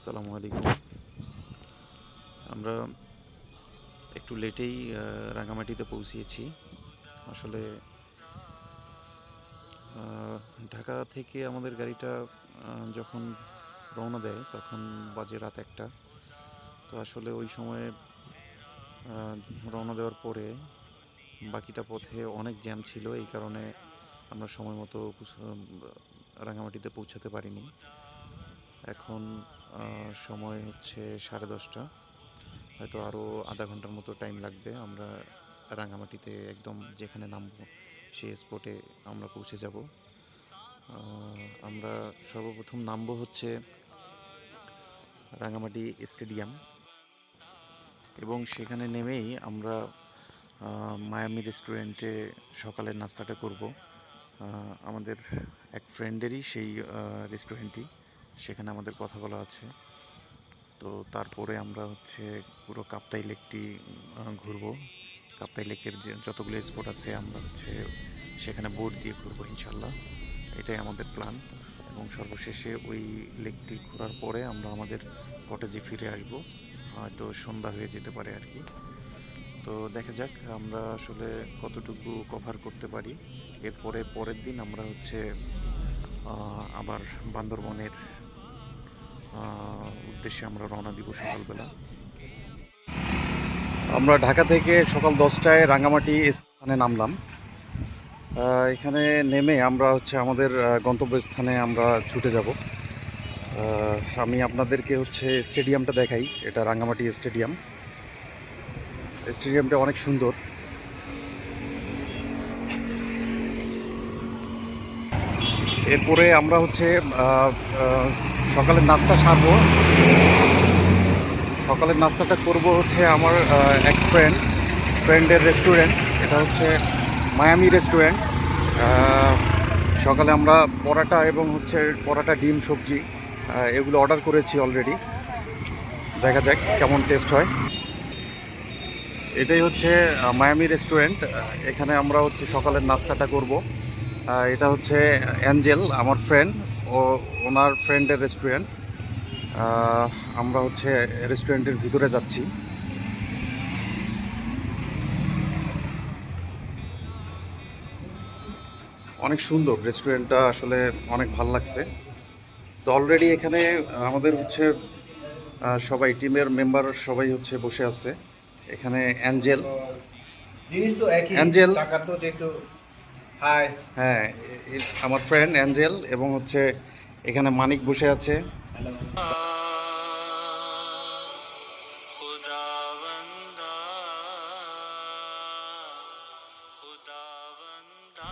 আসসালামু আলাইকুম। আমরা একটু লেটেই রাঙামাটিতে পৌঁছিয়েছি আসলে ঢাকা থেকে আমাদের গাড়িটা যখন রওনা দেয়, তখন বাজে রাত একটা। তো আসলে ওই সময়ে রওনা দেওয়ার পরে বাকিটা পথে অনেক জ্যাম ছিল। এই কারণে আমরা সময় মতো রাঙামাটিতে পৌঁছাতে পারিনি। এখন সময় হচ্ছে সাড়ে দশটা। হয়তো আরও আধা ঘণ্টার মতো টাইম লাগবে। আমরা রাঙামাটিতে একদম যেখানে নামবো, সেই স্পটে আমরা পৌঁছে যাব। আমরা সর্বপ্রথম নামবো হচ্ছে রাঙামাটি স্টেডিয়াম। এবং সেখানে নেমেই আমরা মায়ামি রেস্টুরেন্টে সকালের নাস্তাটা করব। আমাদের এক ফ্রেন্ডেরই সেই রেস্টুরেন্টটি সেখানে আমাদের কথা বলা আছে। তো তারপরে আমরা হচ্ছে পুরো কাপ্তাই লেকটি ঘুরবো। কাপ্তাই লেকের যে যতগুলো স্পট আছে আমরা হচ্ছে সেখানে বোট দিয়ে ঘুরবো ইনশাল্লাহ এটাই আমাদের প্ল্যান এবং সর্বশেষে ওই লেকটি ঘোরার পরে আমরা আমাদের কটেজে ফিরে আসব। হয়তো সন্ধ্যা হয়ে যেতে পারে আর কি। তো দেখা যাক আমরা আসলে কতটুকু কভার করতে পারি। এরপরে পরের দিন আমরা হচ্ছে আবার বান্দরবনের উদ্দেশ্যে আমরা রওনা দিব সকালবেলা। আমরা ঢাকা থেকে সকাল দশটায় রাঙামাটি স্থানে নামলাম। এখানে নেমে আমরা হচ্ছে আমাদের গন্তব্যস্থানে আমরা ছুটে যাব। আমি আপনাদেরকে হচ্ছে স্টেডিয়ামটা দেখাই। এটা রাঙামাটি স্টেডিয়াম। স্টেডিয়ামটা অনেক সুন্দর। এরপরে আমরা হচ্ছে সকালের নাস্তা সারবো। সকালের নাস্তাটা করব হচ্ছে আমার এক ফ্রেন্ড ফ্রেন্ডের রেস্টুরেন্ট এটা হচ্ছে মায়ামি রেস্টুরেন্ট সকালে আমরা পরাটা এবং হচ্ছে পরাটা, ডিম, সবজি এগুলো অর্ডার করেছি অলরেডি দেখা যাক কেমন টেস্ট হয়। এটাই হচ্ছে মায়ামি রেস্টুরেন্ট এখানে আমরা হচ্ছে সকালের নাস্তাটা করব। এটা হচ্ছে অ্যাঞ্জেল আমার ফ্রেন্ড ও ওনার ফ্রেন্ডের রেস্টুরেন্ট আমরা হচ্ছে রেস্টুরেন্টের ভিতরে যাচ্ছি। অনেক সুন্দর রেস্টুরেন্টটা আসলে অনেক ভালো লাগছে। তো অলরেডি এখানে আমাদের হচ্ছে সবাই টিমের মেম্বার সবাই হচ্ছে বসে আছে। এখানে অ্যাঞ্জেল। জিনিস তো একই অ্যাঞ্জেল। টাকা তো একটু হাই হ্যাঁ আমার ফ্রেন্ড অ্যাঞ্জেল এবং হচ্ছে এখানে মানিক বসে আছে।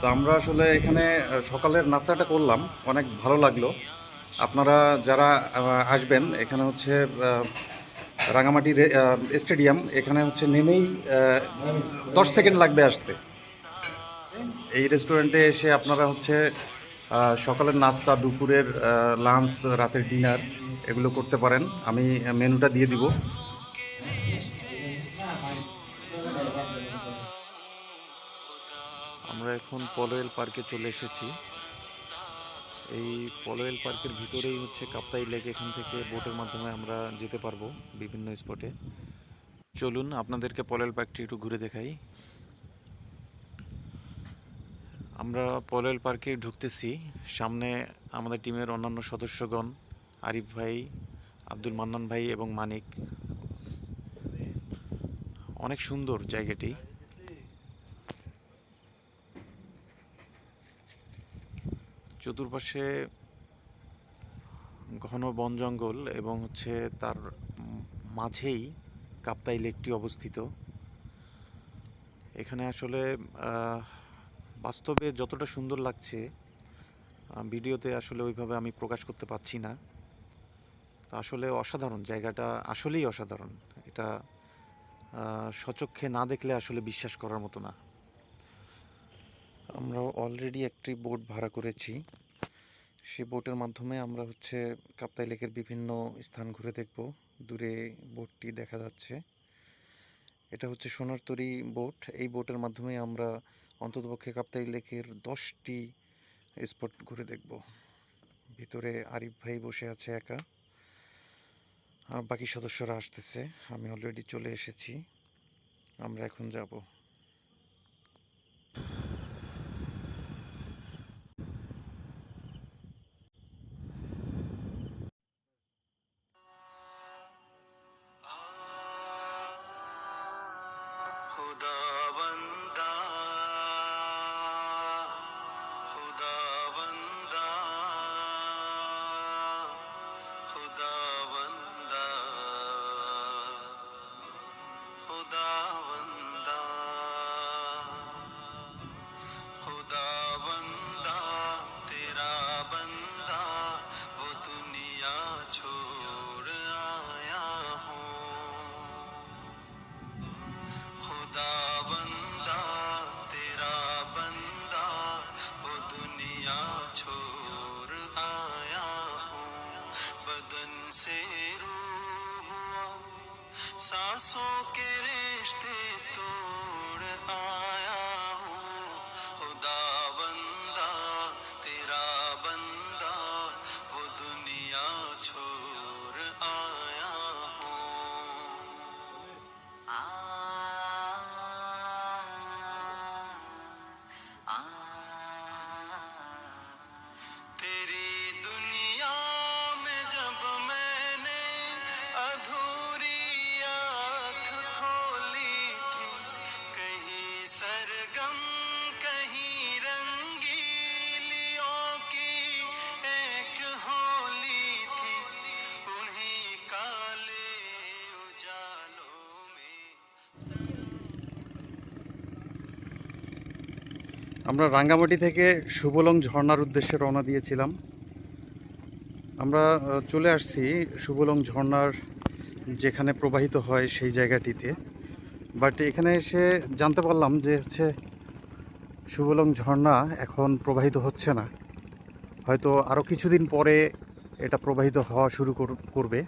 তো আমরা আসলে এখানে সকালের নাস্তাটা করলাম, অনেক ভালো লাগল। আপনারা যারা আসবেন, এখানে হচ্ছে রাঙামাটি স্টেডিয়াম, এখানে হচ্ছে নেমেই দশ সেকেন্ড লাগবে আসতে। এই রেস্টুরেন্টে এসে আপনারা হচ্ছে সকালের নাস্তা, দুপুরের লাঞ্চ রাতের ডিনার এগুলো করতে পারেন। আমি মেনুটা দিয়ে দিব। আমরা এখন পলোয়েল পার্কে চলে এসেছি। এই পলোয়েল পার্কের ভিতরেই হচ্ছে কাপ্তাই লেক, এখান থেকে বোটের মাধ্যমে আমরা যেতে পারব বিভিন্ন স্পটে চলুন, আপনাদেরকে পলোয়েল পার্কটি একটু ঘুরে দেখাই। আমরা পলোয়েল পার্কে ঢুকতেছি। সামনে আমাদের টিমের অন্যান্য সদস্যগণ, আরিফ ভাই, আব্দুল মান্নান ভাই এবং মানিক। অনেক সুন্দর জায়গাটি। চতুর্পাশে ঘন বন জঙ্গল এবং হচ্ছে তার মাঝেই কাপ্তাই লেকটি অবস্থিত। এখানে আসলে বাস্তবে যতটা সুন্দর লাগছে ভিডিওতে আসলে ওইভাবে আমি প্রকাশ করতে পারছি না। তো আসলে অসাধারণ, জায়গাটা আসলেই অসাধারণ। এটা সচক্ষে না দেখলে আসলে বিশ্বাস করার মতো না। আমরা অলরেডি একটি বোট ভাড়া করেছি। সেই বোটের মাধ্যমে আমরা হচ্ছে কাপ্তাই লেকের বিভিন্ন স্থান ঘুরে দেখব। দূরে বোটটি দেখা যাচ্ছে। এটা হচ্ছে সোনারতরী বোট এই বোটের মাধ্যমে আমরা অন্ততপক্ষে কাপ্তাই লেকের দশটি স্পট ঘুরে দেখব। ভিতরে আরিফ ভাই বসে আছে একা। আর বাকি সদস্যরা আসতেছে। আমি অলরেডি চলে এসেছি। আমরা এখন যাব। से रूह हुआ सांसों के रिश्ते तोड़ আমরা রাঙ্গামাটি থেকে সুবলং ঝর্নার উদ্দেশ্যে রওনা দিয়েছিলাম। আমরা চলে আসছি সুবলং ঝর্ণার যেখানে প্রবাহিত হয় সেই জায়গাটিতে। বাট এখানে এসে জানতে পারলাম যে হচ্ছে সুবলং ঝর্ণা এখন প্রবাহিত হচ্ছে না। হয়তো আরও কিছুদিন পরে এটা প্রবাহিত হওয়া শুরু কর- করবে।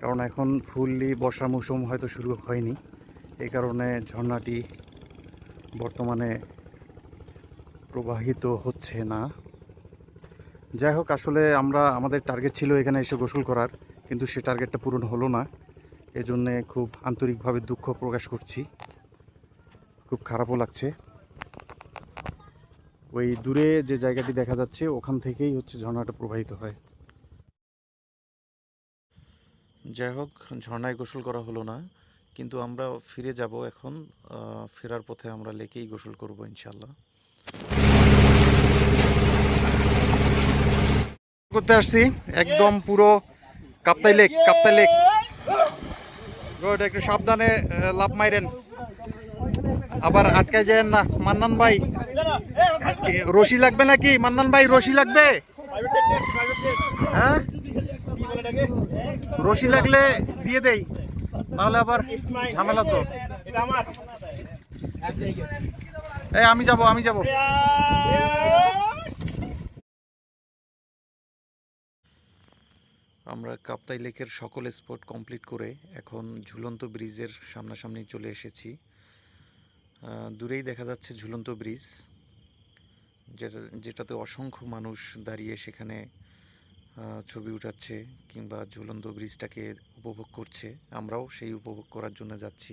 কারণ এখন ফুললি বর্ষা মৌসুম হয়তো শুরু হয়নি। এই কারণে ঝর্ণাটি বর্তমানে প্রবাহিত হচ্ছে না। যাই হোক, আসলে আমরা, আমাদের টার্গেট ছিল এখানে এসে গোসল করার, কিন্তু সে টার্গেটটা পূরণ হলো না। এজন্যে খুব আন্তরিকভাবে দুঃখ প্রকাশ করছি। খুব খারাপও লাগছে। ওই দূরে যে জায়গাটি দেখা যাচ্ছে, ওখান থেকেই হচ্ছে ঝর্ণাটা প্রবাহিত হয়। যাই হোক, ঝর্ণায় গোসল করা হলো না, কিন্তু আমরা ফিরে যাব এখন। ফেরার পথে আমরা লেকেই গোসল করব ইনশাল্লাহ করতে আসছি। একদম পুরো কাপ্তাই লেক কাপ্তাই লেক। একটু সাবধানে লাফ মাইরেন। আবার আটকে যায় না। মান্নান ভাই রশি লাগবে নাকি? মান্নান ভাই, রশি লাগবে? হ্যাঁ? রশি লাগলে দিয়ে দেই। তাহলে আবার ঝামেলা তো। এই, আমি যাব আমি যাব। আমরা কাপ্তাই লেকের সকল স্পট কমপ্লিট করে এখন ঝুলন্ত ব্রিজের সামনাসামনি চলে এসেছি। দূরেই দেখা যাচ্ছে ঝুলন্ত ব্রিজ, যেটা, যেটাতে অসংখ্য মানুষ দাঁড়িয়ে সেখানে ছবি উঠাচ্ছে কিংবা ঝুলন্ত ব্রিজটাকে উপভোগ করছে। আমরাও সেই উপভোগ করার জন্য যাচ্ছি।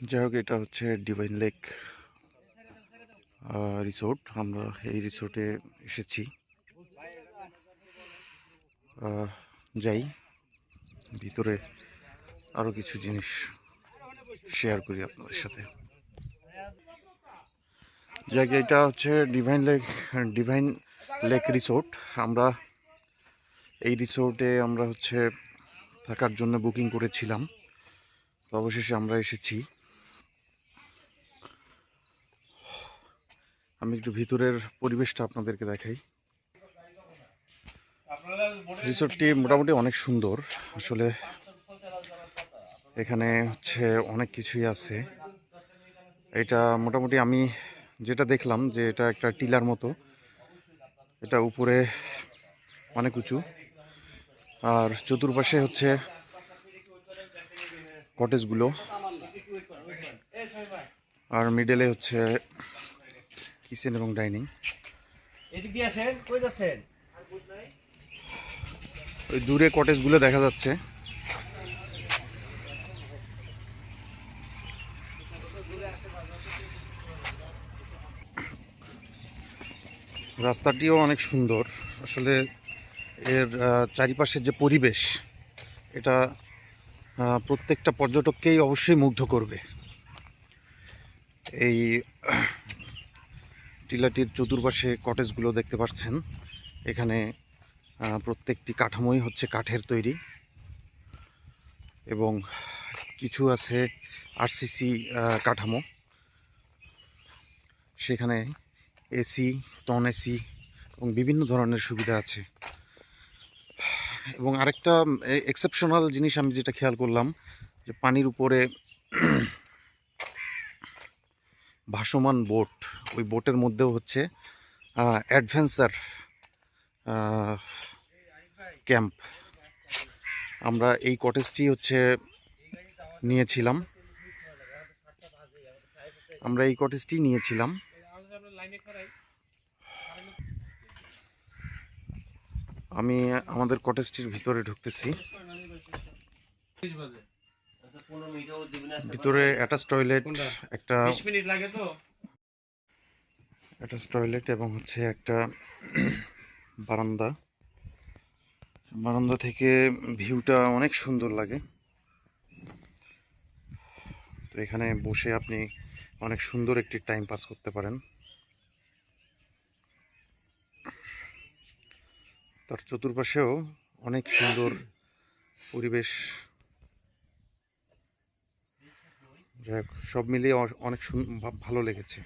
যাই হোক, এটা হচ্ছে ডিভাইন লেক রিসোর্ট আমরা এই রিসোর্টে এসেছি। যাই, ভিতরে আরও কিছু জিনিস শেয়ার করি আপনাদের সাথে। জায়গা এটা হচ্ছে divine lake divine lake resort আমরা এই রিসোর্টে আমরা হচ্ছে থাকার জন্য বুকিং করেছিলাম। অবশেষে আমরা এসেছি। আমি একটু ভিতরের পরিবেশটা আপনাদেরকে দেখাই। রিসোর্টটি মোটামুটি অনেক সুন্দর। আসলে এখানে হচ্ছে অনেক কিছুই আছে। এটা মোটামুটি আমি যেটা দেখলাম যে এটা একটা টিলার মতো। এটা উপরে অনেক উঁচু। আর চতুর্পাশে হচ্ছে কটেজগুলো। আর মিডলে হচ্ছে কিচেন এবং ডাইনিং। এদিক দিয়ে আসেন কই যাচ্ছেন? ওই দূরে কটেজগুলো দেখা যাচ্ছে। রাস্তাটিও অনেক সুন্দর। আসলে এর চারিপাশের যে পরিবেশ এটা প্রত্যেকটা পর্যটককেই অবশ্যই মুগ্ধ করবে। এই টিলাটির চতুর্পাশে কটেজগুলো দেখতে পাচ্ছেন। এখানে প্রত্যেকটি কাঠামোই হচ্ছে কাঠের তৈরি। এবং কিছু আছে আরসিসি কাঠামো। সেখানে এসি টন এসি এবং বিভিন্ন ধরনের সুবিধা আছে। এবং আরেকটা এক্সেপশনাল জিনিস আমি যেটা খেয়াল করলাম, যে পানির উপরে ভাসমান বোট, ওই বোটের মধ্যেও হচ্ছে অ্যাডভেঞ্চার ক্যাম্প। আমরা এই কটেজটি হচ্ছে নিয়েছিলাম। আমরা এই কটেজটি নিয়েছিলাম। আমি আমাদের কটেজটির ভিতরে ঢুকতেছি। ভিতরে অ্যাটাচ টয়লেট একটা মিনিট লাগে তো। অ্যাটাচ টয়লেট এবং হচ্ছে একটা বারান্দা। বারান্দা থেকে ভিউটা অনেক সুন্দর লাগে। তো এখানে বসে আপনি অনেক সুন্দর একটি টাইম পাস করতে পারেন। তার চতুর্পাশেও অনেক সুন্দর পরিবেশ যাই সব মিলিয়ে অনেক ভালো লেগেছে।